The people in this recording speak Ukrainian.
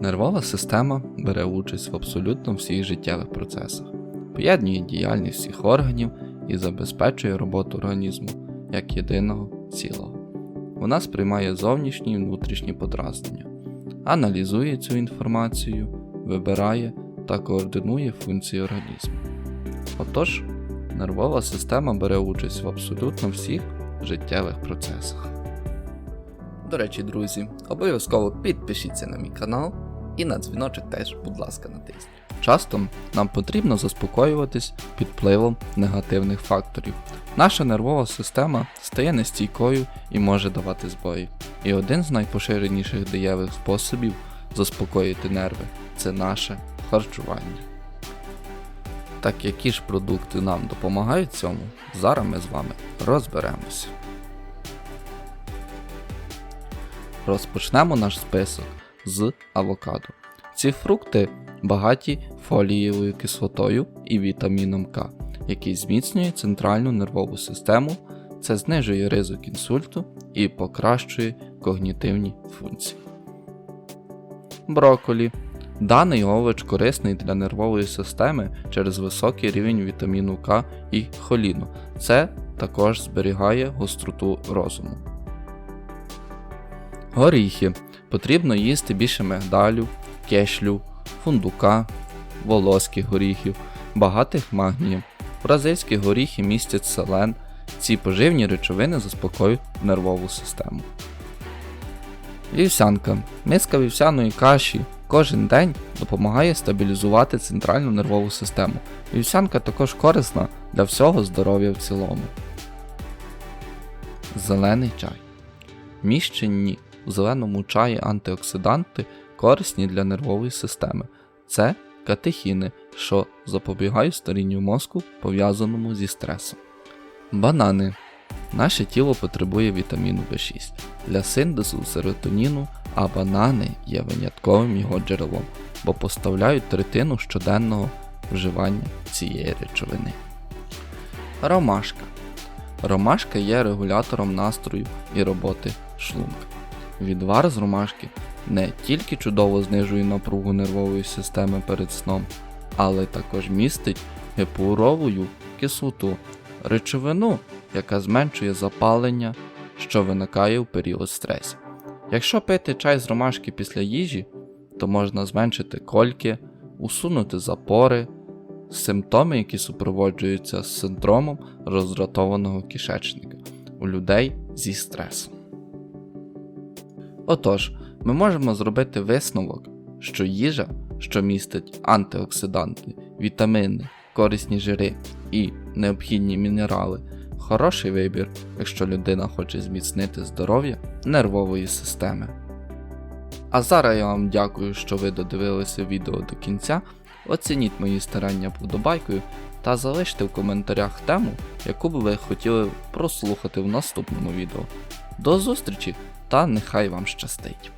Нервова система бере участь в абсолютно всіх життєвих процесах, поєднує діяльність всіх органів і забезпечує роботу організму як єдиного цілого. Вона сприймає зовнішні і внутрішні подразнення, аналізує цю інформацію, вибирає та координує функції організму. Отож, нервова система бере участь в абсолютно всіх життєвих процесах. До речі, друзі, обов'язково підпишіться на мій канал і на дзвіночок теж, будь ласка, натисніть. Часто нам потрібно заспокоюватись під впливом негативних факторів. Наша нервова система стає нестійкою і може давати збої. І один з найпоширеніших дієвих способів заспокоїти нерви це наше харчування. Так які ж продукти нам допомагають цьому, зараз ми з вами розберемося. Розпочнемо наш список з авокадо. Ці фрукти багаті фолієвою кислотою і вітаміном К, який зміцнює центральну нервову систему, це знижує ризик інсульту і покращує когнітивні функції. Броколі. Даний овоч корисний для нервової системи через високий рівень вітаміну К і холіну. Це також зберігає гостроту розуму. Горіхи. Потрібно їсти більше мигдалю, кешлю, фундука, волоських горіхів, багатих магнієм. Бразильські горіхи містять селен. Ці поживні речовини заспокоюють нервову систему. Вівсянка. Миска вівсяної каші кожен день допомагає стабілізувати центральну нервову систему. Вівсянка також корисна для всього здоров'я в цілому. Зелений чай. Міщенні у зеленому чаї антиоксиданти корисні для нервової системи. Це катехіни, що запобігають старінню мозку, пов'язаному зі стресом. Банани. Наше тіло потребує вітаміну В6 для синтезу серотоніну, а банани є винятковим його джерелом, бо поставляють третину щоденного вживання цієї речовини. Ромашка. Ромашка є регулятором настрою і роботи шлунка. Відвар з ромашки не тільки чудово знижує напругу нервової системи перед сном, але також містить гепурову кислоту, речовину, яка зменшує запалення, що виникає в період стресу. Якщо пити чай з ромашки після їжі, то можна зменшити кольки, усунути запори, симптоми, які супроводжуються з синдромом роздратованого кишечника у людей зі стресом. Отож, ми можемо зробити висновок, що їжа, що містить антиоксиданти, вітаміни, корисні жири і необхідні мінерали, хороший вибір, якщо людина хоче зміцнити здоров'я нервової системи. А зараз я вам дякую, що ви додивилися відео до кінця. Оцініть мої старання вподобайкою та залиште в коментарях тему, яку б ви хотіли прослухати в наступному відео. До зустрічі та нехай вам щастить!